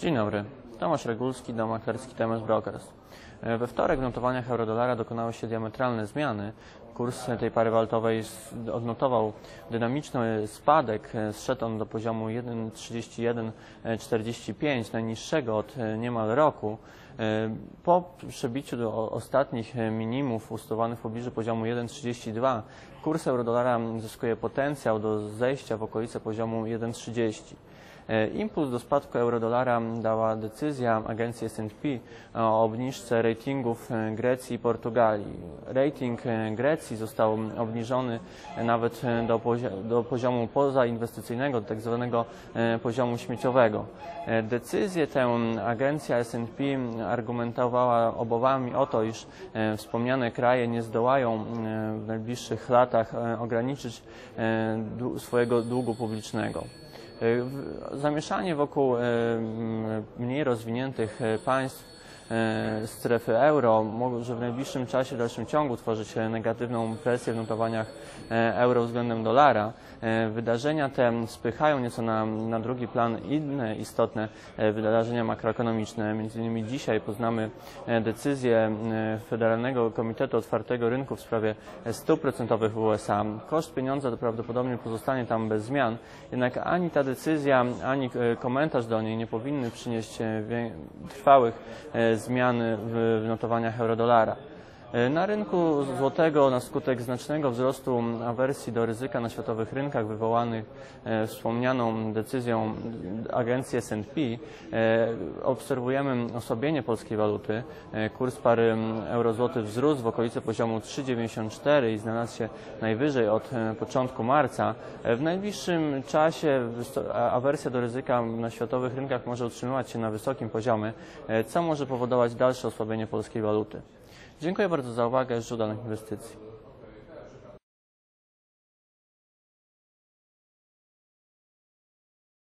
Dzień dobry. Tomasz Regulski, dom maklerski TMS Brokers. E, We wtorek w notowaniach eurodolara dokonały się diametralne zmiany. Kurs tej pary walutowej odnotował dynamiczny spadek. E, Zszedł on do poziomu 1,3145, najniższego od e, niemal roku. Po przebiciu do ostatnich minimów ustowanych w pobliżu poziomu 1,32 kurs eurodolara zyskuje potencjał do zejścia w okolice poziomu 1,30. E, Impuls do spadku eurodolara dała decyzja agencji S&P o obniżce ratingów e, Grecji i Portugalii. Rating e, Grecji został obniżony nawet e, do, pozio- do poziomu pozainwestycyjnego, do tak zwanego e, poziomu śmieciowego. E, Decyzję tę agencja S&P argumentowała obawami o to, iż e, wspomniane kraje nie zdołają e, w najbliższych latach e, ograniczyć e, swojego długu publicznego. E, Zamieszanie wokół e, mniej rozwiniętych e, państw strefy euro może w najbliższym czasie, w dalszym ciągu tworzyć negatywną presję w notowaniach euro względem dolara. E, Wydarzenia te spychają nieco na, na drugi plan inne istotne e, wydarzenia makroekonomiczne. Między innymi dzisiaj poznamy e, decyzję Federalnego Komitetu Otwartego Rynku w sprawie stóp procentowych w USA. Koszt pieniądza to prawdopodobnie pozostanie tam bez zmian, jednak ani ta decyzja, ani komentarz do niej nie powinny przynieść trwałych zmian w notowaniach eurodolara. E, Na rynku złotego na skutek znacznego wzrostu awersji do ryzyka na światowych rynkach wywołanych e, wspomnianą decyzją agencji S&P e, obserwujemy osłabienie polskiej waluty. Kurs pary euro-złoty wzrósł w okolicy poziomu 3,94 i znalazł się najwyżej od początku marca. W najbliższym czasie awersja do ryzyka na światowych rynkach może utrzymywać się na wysokim poziomie, co może powodować dalsze osłabienie polskiej waluty. Dziękuję bardzo za uwagę. Życzę udanych inwestycji.